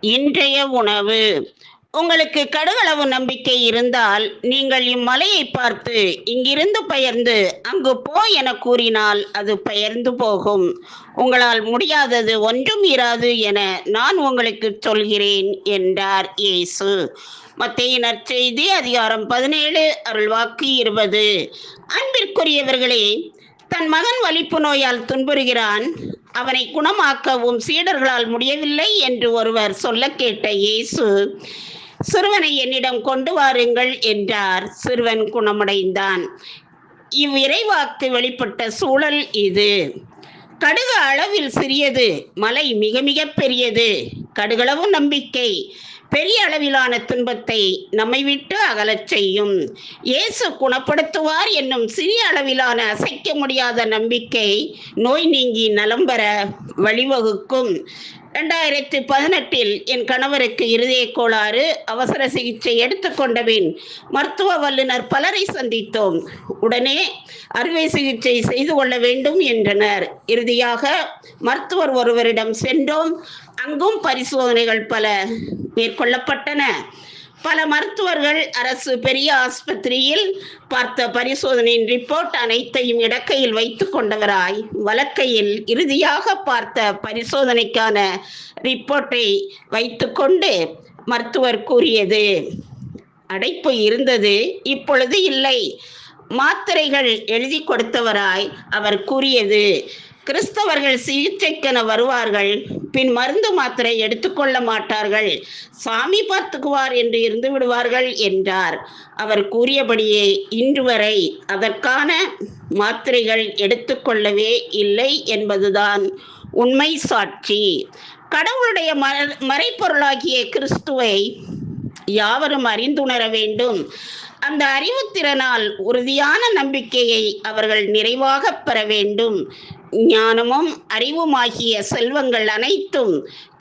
இன்றைய உணவு. உங்களுக்கு கடுகளவு நம்பிக்கை இருந்தால் நீங்கள் இம்மலையை பார்த்து இங்கிருந்து பெயர்ந்து அங்கு போ என கூறினால் அது பெயர்ந்து போகும். உங்களால் முடியாதது ஒன்றும் இராது என நான் உங்களுக்கு சொல்கிறேன் என்றார் இயேசு. மத்திய நற்செய்தி அதிகாரம் பதினேழு அருள்வாக்கு இருபது. அன்பிற்குரியவர்களே தன் மகன் வலிப்பு நோயால் துன்புறுகிறான். அவனை குணமாக்கவும் சீடர்களால் முடியவில்லை என்று ஒருவர் சொல்ல கேட்ட இயேசு சிறுவனை என்னிடம் கொண்டு வாருங்கள் என்றார். சிறுவன் குணமடைந்தான். இவ்விரைவாக்கு வெளிப்பட்ட சூழல் இது. கடுகு அளவில் சிறியது மலை மிக மிக பெரியது. கடுகளவு நம்பிக்கை. பெரிய அளவிலான துன்பத்தை நம்மை விட்டு அகலச் செய்யும். இயேசு குணப்படுத்துவார் என்னும் சிறிய அளவிலான அசைக்க முடியாத நம்பிக்கை நோய் நீங்கி நலம் பெற வழிவகுக்கும். ரெண்டாயிரத்தி பதினெட்டில் என் கணவருக்கு இருதய கோளாறு அவசர சிகிச்சை எடுத்துக்கொண்டபின் மருத்துவ வல்லுநர் பலரை சந்தித்தோம். உடனே அறுவை சிகிச்சை செய்து கொள்ள வேண்டும் என்றனர். இறுதியாக மருத்துவர் ஒருவரிடம் சென்றோம். அங்கும் பரிசோதனைகள் பல மேற்கொள்ளப்பட்டன. பல மருத்துவர்கள் அரசு பெரிய ஆஸ்பத்திரியில் பார்த்த பரிசோதனையின் ரிப்போர்ட் அனைத்தையும் இடக்கையில் வைத்து கொண்டவராய் வலக்கையில் இறுதியாக பார்த்த பரிசோதனைக்கான ரிப்போர்ட்டை வைத்துக்கொண்டு மருத்துவர் கூறியது. அடைப்பு இருந்தது இப்பொழுது இல்லை. மாத்திரைகள் எழுதி கொடுத்தவராய் அவர் கூறியது கிறிஸ்தவர்கள் சிகிச்சைக்கென வருவார்கள் பின் மருந்து மாத்திரை எடுத்துக்கொள்ள மாட்டார்கள். சாமி பார்த்துக்குவார் என்று இருந்து விடுவார்கள் என்றார். அவர் கூறியபடியே இன்று வரை அதற்கான மாத்திரைகள் எடுத்துக்கொள்ளவே இல்லை என்பதுதான் உண்மை சாட்சி. கடவுளுடைய ம மறைப்பொருளாகிய கிறிஸ்துவை யாவரும் அறிந்துணர வேண்டும். அந்த அறிவுத்திறனால் உறுதியான நம்பிக்கையை அவர்கள் நிறைவாக பெற வேண்டும். ஞானமும் அறிவுமாகிய செல்வங்கள் அனைத்தும்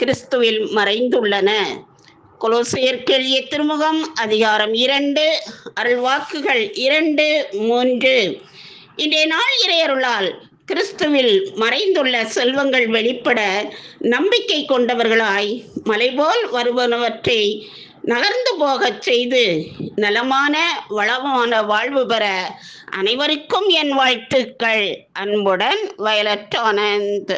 கிறிஸ்துவில் மறைந்துள்ளன. கொலோசையர் கேள்விய திருமுகம் அதிகாரம் இரண்டு அருள்வாக்குகள் இரண்டு மூன்று. இன்றைய நாள் இறையருளால் கிறிஸ்துவில் மறைந்துள்ள செல்வங்கள் வெளிப்பட நம்பிக்கை கொண்டவர்களாய் மலைபோல் வருவனவற்றை நகர்ந்து போகச் செய்து நலமான வளமான வாழ்வு பெற அனைவருக்கும் என் வாழ்த்துக்கள். அன்புடன் வயலட் ஆனந்த்.